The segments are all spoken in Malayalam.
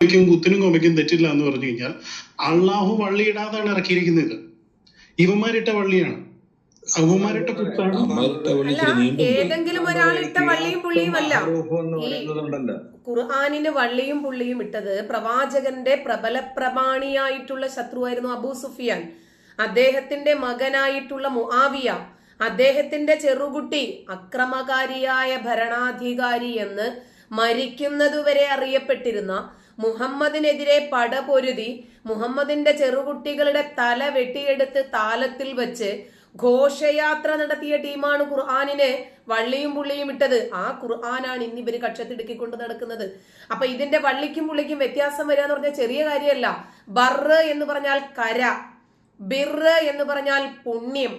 ക്കും കുത്തിനും കോമയ്ക്കും തെറ്റില്ല എന്ന് പറഞ്ഞു കഴിഞ്ഞാൽ അള്ളാഹു വള്ളിയിടാതാണ് ഇറക്കിയിരിക്കുന്നത്. ഇവന്മാരിട്ട വള്ളിയാണ്. അവന്മാരിട്ട കുത്താണ്. ഏതെങ്കിലും ഒരാളിട്ട വള്ളിയും പുള്ളിയും അല്ല. ഖുർആാനിന് വള്ളിയും പുള്ളിയും ഇട്ടത് പ്രവാചകന്റെ പ്രബല പ്രമാണിയായിട്ടുള്ള ശത്രുവായിരുന്നു അബൂ സുഫിയാൻ. അദ്ദേഹത്തിന്റെ മകനായിട്ടുള്ള മുആവിയ അദ്ദേഹത്തിന്റെ ചെറുകുട്ടി അക്രമകാരിയായ ഭരണാധികാരി എന്ന് മരിക്കുന്നതുവരെ അറിയപ്പെട്ടിരുന്ന മുഹമ്മദിനെതിരെ പടപൊരുതി മുഹമ്മദിന്റെ ചെറുകുട്ടികളുടെ തല വെട്ടിയെടുത്ത് താലത്തിൽ വെച്ച് ഘോഷയാത്ര നടത്തിയ ടീമാണ് ഖുർആാനിനെ വള്ളിയും പുള്ളിയും ഇട്ടത്. ആ ഖുർആാനാണ് ഇന്ന് ഇവർ കക്ഷത്തിടുക്കിക്കൊണ്ട് നടക്കുന്നത്. അപ്പൊ ഇതിന്റെ വള്ളിക്കും പുള്ളിക്കും വ്യത്യാസം വരിക എന്ന് പറഞ്ഞാൽ ചെറിയ കാര്യമല്ല. ബറ് എന്ന് പറഞ്ഞാൽ കര ബിറ് എന്ന് പറഞ്ഞാൽ പുണ്യം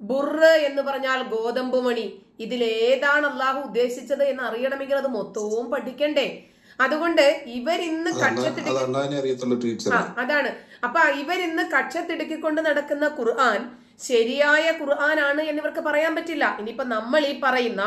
ബുറ് എന്ന് പറഞ്ഞാൽ ഗോതമ്പ് മണി. ഇതിൽ ഏതാണ് അള്ളാഹു ഉദ്ദേശിച്ചത് എന്ന് അറിയണമെങ്കിൽ അത് മൊത്തവും പഠിക്കണ്ടേ? അതുകൊണ്ട് ഇവരിന്ന് ഇന്ന് കക്ഷത്തിടുക്കി അതാണ്. അപ്പൊ ഇവരിന്ന് കക്ഷത്തിടുക്കിക്കൊണ്ട് നടക്കുന്ന ഖുർആൻ ശരിയായ ഖുർആൻ ആണ് എന്നിവർക്ക് പറയാൻ പറ്റില്ല. ഇനിയിപ്പോ നമ്മൾ ഈ പറയുന്ന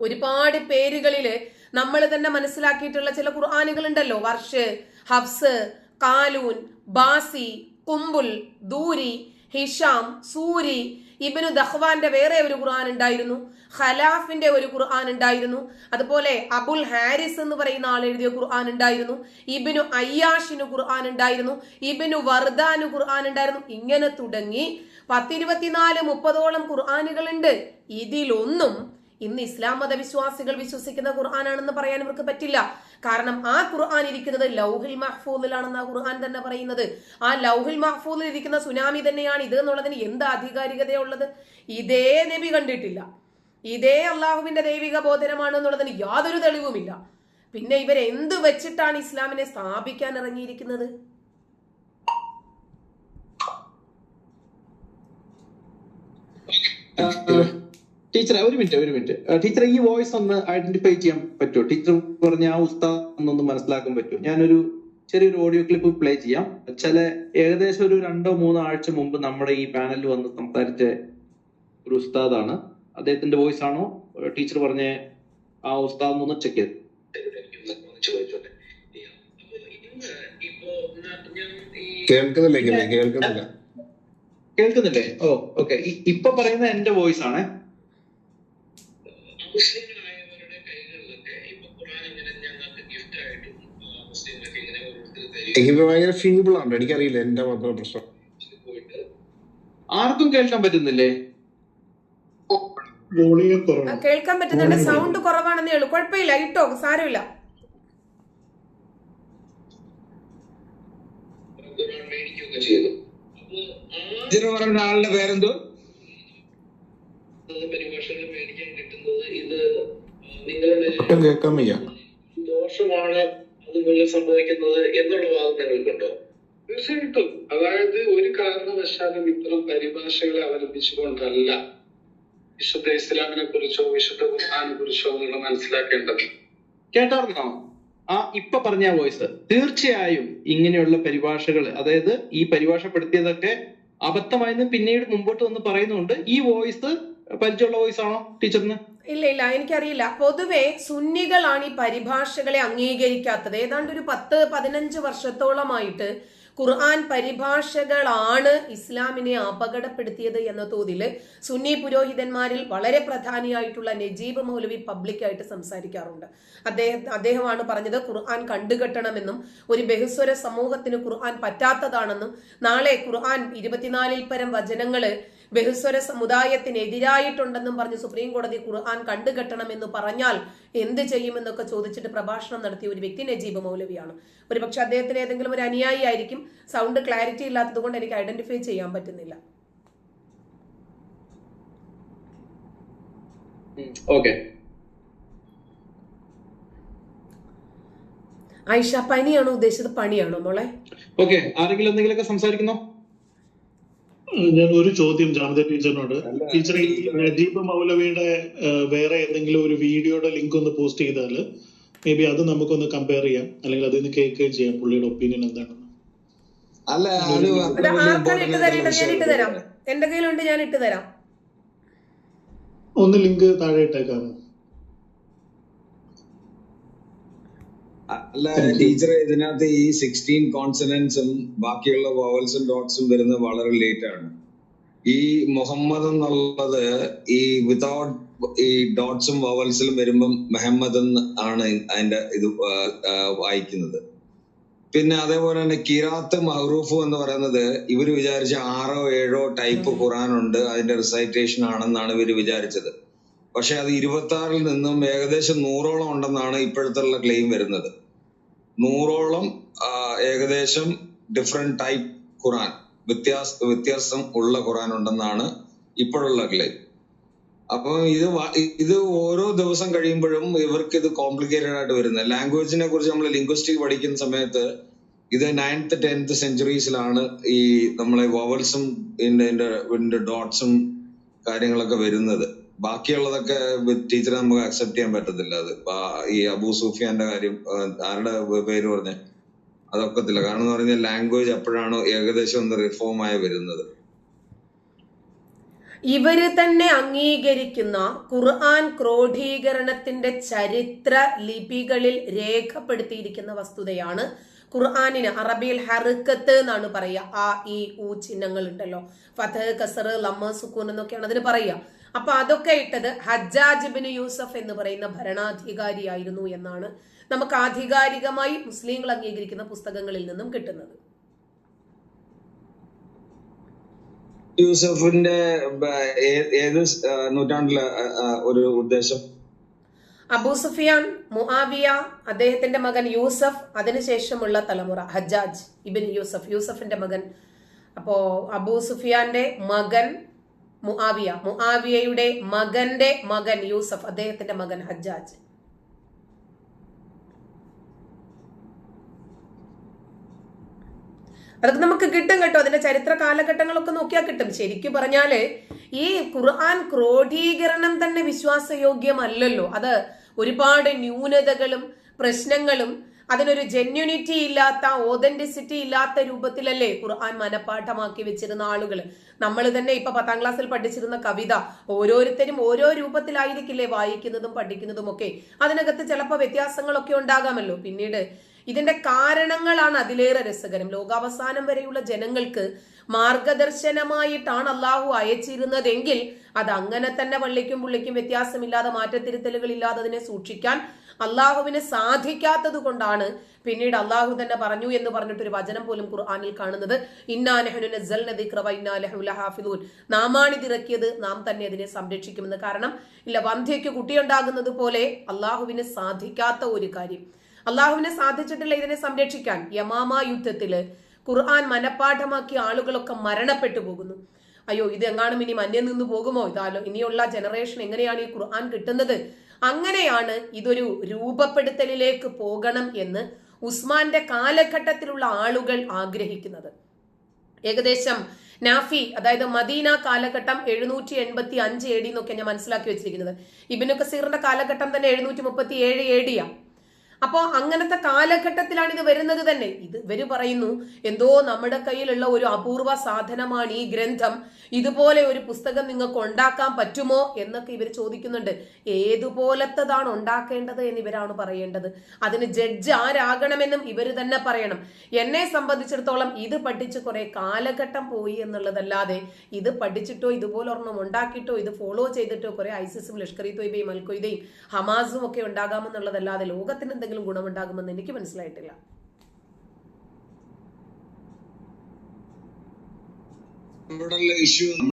ഒരുപാട് പേരുകളിൽ നമ്മൾ തന്നെ മനസ്സിലാക്കിയിട്ടുള്ള ചില ഖുർആാനുകൾ ഉണ്ടല്ലോ വർഷ് ഹഫ്സ് കാലൂൻ ബാസി കുമ്പുൽ ദൂരി ഹിഷാം സൂരി ഇബിനു ദഹ്വാന്റെ വേറെ ഒരു ഖുർആൻ ഉണ്ടായിരുന്നു. ഖലാഫിന്റെ ഒരു ഖുർആൻ ഉണ്ടായിരുന്നു. അതുപോലെ അബുൽ ഹാരിസ് എന്ന് പറയുന്ന ആൾ എഴുതിയ ഖുർആൻ ഉണ്ടായിരുന്നു. ഇബിനു അയ്യാഷിന് ഖുർആൻ ഉണ്ടായിരുന്നു. ഇബിനു വർദാന് ഖുർആൻ ഉണ്ടായിരുന്നു. ഇങ്ങനെ തുടങ്ങി പത്തിരുപത്തിനാല് മുപ്പതോളം ഖുർആാനുകളുണ്ട് ഇതിലൊന്നും ഇന്ന് ഇസ്ലാം മതവിശ്വാസികൾ വിശ്വസിക്കുന്ന ഖുർആാനാണെന്ന് പറയാൻ ഇവർക്ക് പറ്റില്ല. കാരണം ആ ഖുർആൻ ഇരിക്കുന്നത് ലൗഹിൽ മഹ്ഫൂദിലാണെന്ന് ആ ഖുർആൻ തന്നെ പറയുന്നത്. ആ ലൗഹിൽ മഹ്ഫൂദിൽ ഇരിക്കുന്ന സുനാമി തന്നെയാണ് ഇത് എന്നുള്ളതിന് എന്ത് ആധികാരികതയുള്ളത്? ഇതേ നബി കണ്ടിട്ടില്ല. ഇതേ അള്ളാഹുവിന്റെ ദൈവിക ബോധനമാണ് എന്നുള്ളതിന് യാതൊരു തെളിവുമില്ല. പിന്നെ ഇവർ എന്ത് വെച്ചിട്ടാണ് ഇസ്ലാമിനെ സ്ഥാപിക്കാൻ ഇറങ്ങിയിരിക്കുന്നത്? ടീച്ചറെ ഒരു മിനിറ്റ് ഒരു മിനിറ്റ്. ടീച്ചർ ഈ വോയിസ് ഒന്ന് ഐഡന്റിഫൈ ചെയ്യാൻ പറ്റുമോ? ടീച്ചർ പറഞ്ഞ ആ ഉസ്താദ് എന്നൊന്ന് മനസ്സിലാക്കാൻ പറ്റുമോ? ഞാനൊരു ചെറിയൊരു ഓഡിയോ ക്ലിപ്പ് പ്ലേ ചെയ്യാം. ചില ഏകദേശം ഒരു രണ്ടോ മൂന്നോ ആഴ്ച മുമ്പ് നമ്മുടെ ഈ പാനലിൽ വന്ന് സംസാരിച്ച ഒരു ഉസ്താദാണ്. അദ്ദേഹത്തിന്റെ വോയിസ് ആണോ? ടീച്ചർ പറഞ്ഞ ആ ഉസ്താദ് ഒന്ന് ചെക്ക് ചെയ്ത്. കേൾക്കുന്നില്ല കേൾക്കുന്നില്ലേ? Oh okay. ഇപ്പൊ പറയുന്ന എന്റെ വോയിസ് ആണേ. മുസ്ലിങ്ങളായവരുടെ കൈകളിലൊക്കെ ഇപ്പൊ ഖുറാൻ ഇങ്ങനെ ഞങ്ങൾക്ക് ഗിഫ്റ്റ് ആയിട്ട് മുസ്ലിങ്ങളൊക്കെ ഇങ്ങനെ ഓരോരുത്തർ തരും ഭയങ്കര ഫീബിൾ ആണ് എനിക്കറിയില്ല എന്റെ മാത്രം പ്രശ്നം. പോയിട്ട് ആർക്കും കേൾക്കാൻ പറ്റുന്നില്ലേ? കേൾക്കാൻ പറ്റുന്നുണ്ട്. സൗണ്ട് കുറവാണെന്നേ ഉള്ളൂ. കുഴപ്പമില്ല. ഇട്ടോ? സാരമില്ല. മേടിക്കുകയൊക്കെ ചെയ്തു. അപ്പൊ ആ ഇതിന് പറയുന്ന ആളുടെ പേരെന്തോ? പരിഭാഷകൾ മേടിക്കാൻ കിട്ടുന്നത് ഇത് നിങ്ങളുടെ കേൾക്കാൻ വയ്യ. ദോഷമാണ് അതുപോലെ സംഭവിക്കുന്നത് എന്നുള്ള വാദം നിങ്ങൾക്കുണ്ടോ? തീർച്ചയായിട്ടും. അതായത് ഒരു കാരണവശാലും ഇത്തരം പരിഭാഷകളെ അവലംബിച്ചുകൊണ്ടല്ല വിശുദ്ധ ഇസ്ലാമിനെ കുറിച്ചോ വിശുദ്ധ ഖുർആാനെ കുറിച്ചോ നിങ്ങൾ മനസ്സിലാക്കേണ്ടത്. കേട്ടാർന്നോ ആ ഇപ്പൊ പറഞ്ഞ വോയിസ് തീർച്ചയായും ഇങ്ങനെയുള്ള പരിഭാഷകൾ അതായത് ഈ പരിഭാഷപ്പെടുത്തിയതൊക്കെ അബദ്ധമായെന്ന് പിന്നീട് മുമ്പോട്ട് വന്ന് പറയുന്നുണ്ട്. ഈ വോയിസ് പരിചയമുള്ള വോയിസ് ആണോ ടീച്ചറിന്? ഇല്ല ഇല്ല എനിക്കറിയില്ല. പൊതുവെ സുന്നികളാണ് ഈ പരിഭാഷകളെ അംഗീകരിക്കാത്തത്. ഏതാണ്ട് ഒരു പത്ത് പതിനഞ്ച് വർഷത്തോളമായിട്ട് ഖുർആൻ പരിഭാഷകളാണ് ഇസ്ലാമിനെ അപകടപ്പെടുത്തിയത് എന്ന തോതിൽ സുന്നി പുരോഹിതന്മാരിൽ വളരെ പ്രധാനിയായിട്ടുള്ള നജീബ് മൗലവി പബ്ലിക്കായിട്ട് സംസാരിക്കാറുണ്ട്. അദ്ദേഹം അദ്ദേഹമാണ് പറഞ്ഞത് ഖുർആൻ കണ്ടുകെട്ടണമെന്നും ഒരു ബഹുസ്വര സമൂഹത്തിന് ഖുർആൻ പറ്റാത്തതാണെന്നും നാളെ ഖുർആൻ ഇരുപത്തിനാലിൽ പരം വചനങ്ങൾ ബഹുസ്വര സമുദായത്തിനെതിരായിട്ടുണ്ടെന്നും പറഞ്ഞ് സുപ്രീം കോടതി ഖുർആൻ കണ്ടുകെട്ടണമെന്ന് പറഞ്ഞാൽ എന്ത് ചെയ്യുമെന്നൊക്കെ ചോദിച്ചിട്ട് പ്രഭാഷണം നടത്തിയ ഒരു വ്യക്തി നജീബ് മൗലവിയാണ്. ഒരുപക്ഷെ അദ്ദേഹത്തിന് ഏതെങ്കിലും ഒരു അനുയായി ആയിരിക്കും സൗണ്ട് ക്ലാരിറ്റി ഇല്ലാത്തത് കൊണ്ട് എനിക്ക് ഐഡന്റിഫൈ ചെയ്യാൻ പറ്റുന്നില്ല. ഓക്കെ. ആയിഷ പനിയാണോ ഉദ്ദേശിച്ചത്? പണിയാണോ മോളെ? ഓക്കെ ആരെങ്കിലും എന്തെങ്കിലുമൊക്കെ സംസാരിക്കുന്നോ? ഞാൻ ഒരു ചോദ്യം ജാനത ടീച്ചറിനോട്. ടീച്ചർ ഈ നജീബ് മൗലവിയുടെ വേറെ എന്തെങ്കിലും ഒരു വീഡിയോയുടെ ലിങ്ക് ഒന്ന് പോസ്റ്റ് ചെയ്താൽ മേ ബി അത് നമുക്കൊന്ന് കമ്പയർ ചെയ്യാം. അല്ലെങ്കിൽ അതിൽ നിന്ന് കേൾക്കുകയും ചെയ്യാം പുള്ളിയുടെ ഒപ്പീനിയൻ എന്താണെന്ന്. അല്ല അത് അത് ഇട്ട് തരേണ്ടത്? ഞാൻ ഇട്ട് തരാം. എന്റെ കയ്യിലുണ്ട് ഞാൻ ഇട്ട് തരാം. ഒന്ന് ലിങ്ക് താഴെ ഇട്ടേക്കാമോ? അല്ല ടീച്ചർ ഇതിനകത്ത് ഈ സിക്സ്റ്റീൻ കോൺസണൻസും ബാക്കിയുള്ള വോവൽസും ഡോട്ട്സും വരുന്നത് വളരെ ലേറ്റ് ആണ്. ഈ മുഹമ്മദ് എന്നുള്ളത് ഈ വിതൗട്ട് ഈ ഡോട്ട്സും വോവൽസിലും വരുമ്പം മെഹമ്മദ് എന്ന് ആണ് അതിന്റെ ഇത് വായിക്കുന്നത്. പിന്നെ അതേപോലെ തന്നെ കിറാത്ത് മഹ്റൂഫ് എന്ന് പറയുന്നത് ഇവർ വിചാരിച്ച ആറോ ഏഴോ ടൈപ്പ് ഖുറാൻ ഉണ്ട് അതിന്റെ റിസൈറ്റേഷൻ ആണെന്നാണ് ഇവർ വിചാരിച്ചത്. പക്ഷെ അത് ഇരുപത്തി ആറിൽ നിന്നും ഏകദേശം നൂറോളം ഉണ്ടെന്നാണ് ഇപ്പോഴത്തുള്ള ക്ലെയിം വരുന്നത്. നൂറോളം ഏകദേശം ഡിഫറെന്റ് ടൈപ്പ് ഖുറാൻ വ്യത്യാസ വ്യത്യാസം ഉള്ള ഖുറാൻ ഉണ്ടെന്നാണ് ഇപ്പോഴുള്ള ക്ലെയിം അപ്പൊ ഇത് ഇത് ഓരോ ദിവസം കഴിയുമ്പോഴും ഇവർക്ക് ഇത് കോംപ്ലിക്കേറ്റഡ് ആയിട്ട് വരുന്നത്. ലാംഗ്വേജിനെ കുറിച്ച് നമ്മൾ ലിംഗ്വിസ്റ്റിക് പഠിക്കുന്ന സമയത്ത് ഇത് നയൻത്ത് ടെൻത്ത് സെഞ്ചുറീസിലാണ് ഈ നമ്മളെ വവൽസും ഡോട്ട്സും കാര്യങ്ങളൊക്കെ വരുന്നത്. ബാക്കിയുള്ളതൊക്കെ ടീച്ചറെ നമുക്ക് അക്സെപ്റ്റ് ചെയ്യാൻ പറ്റത്തില്ല. അത് ഈ അബൂ സുഫിയാന്റെ കാര്യം ആരുടെ പേര് പറഞ്ഞ? അതൊക്കത്തില്ല കാരണം എന്ന് പറഞ്ഞാൽ ലാംഗ്വേജ് അപ്പോഴാണ് ഏകദേശം ഒന്ന് റിഫോം ആയി വരുന്നത്. ഇവർ തന്നെ അംഗീകരിക്കുന്ന ഖുർആൻ ക്രോഡീകരണത്തിന്റെ ചരിത്ര ലിപികളിൽ രേഖപ്പെടുത്തിയിരിക്കുന്ന വസ്തുതയാണ് ഖുർആാനിന് അറബിയിൽ ഹറുക്കത്ത് എന്നാണ് പറയുക. ആ ഈ ഊ ചിഹ്നങ്ങൾ ഉണ്ടല്ലോ. ഫതഹ് കസർ ലമ്മ സുക്കൂൻ എന്നൊക്കെയാണ് അതിന് പറയുക. അപ്പൊ അതൊക്കെ ഇട്ടത് ഹജ്ജാജിബിന് യൂസഫ് എന്ന് പറയുന്ന ഭരണാധികാരിയായിരുന്നു എന്നാണ് നമുക്ക് ആധികാരികമായി മുസ്ലിങ്ങൾ അംഗീകരിക്കുന്ന പുസ്തകങ്ങളിൽ നിന്നും കിട്ടുന്നത്. യൂസഫിന്റെ ഏത് നൂറ്റാണ്ടിലെ ഒരു ഉദ്ദേശം? അബൂ സുഫിയാൻ മുആവിയ അദ്ദേഹത്തിന്റെ മകൻ യൂസഫ് അതിനുശേഷമുള്ള തലമുറ ഹജ്ജാജ് ഇബിൻ യൂസഫ് യൂസഫിന്റെ മകൻ. അപ്പോ അബൂ സുഫിയാന്റെ മകൻ മുആവിയ മുആവിയയുടെ മകന്റെ മകൻ യൂസഫ് അദ്ദേഹത്തിന്റെ മകൻ ഹജ്ജാജ്. അതൊക്കെ നമുക്ക് കിട്ടും കേട്ടോ. അതിന്റെ ചരിത്ര കാലഘട്ടങ്ങളൊക്കെ നോക്കിയാൽ കിട്ടും. ശരിക്കും പറഞ്ഞാൽ ഈ ഖുർആൻ ക്രോഡീകരണം തന്നെ വിശ്വാസയോഗ്യമല്ലല്ലോ. അത് ഒരുപാട് ന്യൂനതകളും പ്രശ്നങ്ങളും അതിനൊരു ജെന്യൂനിറ്റി ഇല്ലാത്ത ഓതന്റിസിറ്റി ഇല്ലാത്ത രൂപത്തിലല്ലേ ഖുർആൻ മനപ്പാഠമാക്കി വെച്ചിരുന്ന ആളുകൾ നമ്മൾ തന്നെ ഇപ്പൊ പത്താം ക്ലാസ്സിൽ പഠിച്ചിരുന്ന കവിത ഓരോരുത്തരും ഓരോ രൂപത്തിലായിരിക്കില്ലേ വായിക്കുന്നതും പഠിക്കുന്നതും ഒക്കെ. അതിനകത്ത് ചിലപ്പോൾ വ്യത്യാസങ്ങളൊക്കെ ഉണ്ടാകാമല്ലോ. പിന്നീട് ഇതിന്റെ കാരണങ്ങളാണ് അതിലേറെ രസകരം. ലോകാവസാനം വരെയുള്ള ജനങ്ങൾക്ക് മാർഗദർശനമായിട്ടാണ് അള്ളാഹു അയച്ചിരുന്നതെങ്കിൽ അത് അങ്ങനെ തന്നെ വള്ളിക്കും പുള്ളിക്കും വ്യത്യാസമില്ലാതെ മാറ്റത്തിരുത്തലുകൾ ഇല്ലാതെ അതിനെ സൂക്ഷിക്കാൻ അള്ളാഹുവിന് സാധിക്കാത്തത് കൊണ്ടാണ് പിന്നീട് അള്ളാഹു തന്നെ പറഞ്ഞു എന്ന് പറഞ്ഞിട്ട് ഒരു വചനം പോലും ഖുർആാനിൽ കാണുന്നത്. ഇന്നാലഹുൻ നാമാണിതിറക്കിയത് നാം തന്നെ അതിനെ സംരക്ഷിക്കുമെന്ന്. കാരണം ഇല്ല വന്ധ്യയ്ക്ക് കുട്ടിയുണ്ടാകുന്നത് പോലെ അള്ളാഹുവിന് സാധിക്കാത്ത ഒരു കാര്യം. അള്ളാഹുവിനെ സാധിച്ചിട്ടില്ല ഇതിനെ സംരക്ഷിക്കാൻ. യമാമ യുദ്ധത്തിൽ ഖുർആൻ മനഃപ്പാഠമാക്കിയ ആളുകളൊക്കെ മരണപ്പെട്ടു പോകുന്നു. അയ്യോ ഇത് എങ്ങാനും ഇനി മഞ്ഞ നിന്ന് പോകുമോ? ഇതാലോ ഇനിയുള്ള ജനറേഷൻ എങ്ങനെയാണ് ഈ ഖുർആൻ കിട്ടുന്നത്? അങ്ങനെയാണ് ഇതൊരു രൂപപ്പെടുത്തലിലേക്ക് പോകണം എന്ന് ഉസ്മാന്റെ കാലഘട്ടത്തിലുള്ള ആളുകൾ ആഗ്രഹിക്കുന്നത്. ഏകദേശം നാഫി അതായത് മദീന കാലഘട്ടം എഴുന്നൂറ്റി എൺപത്തി അഞ്ച് എ ഡി എന്നൊക്കെ ഞാൻ മനസ്സിലാക്കി വെച്ചിരിക്കുന്നത്. ഇബിനു കസീറിന്റെ കാലഘട്ടം തന്നെ എഴുന്നൂറ്റി മുപ്പത്തി ഏഴ് എ ഡിയാ അപ്പോ അങ്ങനത്തെ കാലഘട്ടത്തിലാണ് ഇത് വരുന്നത് തന്നെ. ഇത് ഇവർ പറയുന്നു എന്തോ നമ്മുടെ കയ്യിലുള്ള ഒരു അപൂർവ സാധനമാണ് ഈ ഗ്രന്ഥം. ഇതുപോലെ ഒരു പുസ്തകം നിങ്ങൾക്ക് ഉണ്ടാക്കാൻ പറ്റുമോ എന്നൊക്കെ ഇവർ ചോദിക്കുന്നുണ്ട്. ഏതുപോലത്തതാണ് ഉണ്ടാക്കേണ്ടത് എന്ന് ഇവരാണ് പറയേണ്ടത്. അതിന് ജഡ്ജ് ആരാകണമെന്നും ഇവർ തന്നെ പറയണം. എന്നെ സംബന്ധിച്ചിടത്തോളം ഇത് പഠിച്ച് കുറെ കാലഘട്ടം പോയി എന്നുള്ളതല്ലാതെ ഇത് പഠിച്ചിട്ടോ ഇതുപോലെ ഒരെണ്ണം ഉണ്ടാക്കിയിട്ടോ ഇത് ഫോളോ ചെയ്തിട്ടോ കുറെ ഐസിസും ലഷ്കർ ഇ തൊയ്ബയും അൽക്കൊയ്തയും ഹമാസും ഒക്കെ ഉണ്ടാകാമെന്നുള്ളതല്ലാതെ ലോകത്തിന് എന്തെങ്കിലും ഗുണമുണ്ടാകുമെന്ന് എനിക്ക് മനസ്സിലായിട്ടില്ല. ഇഷ്യൂ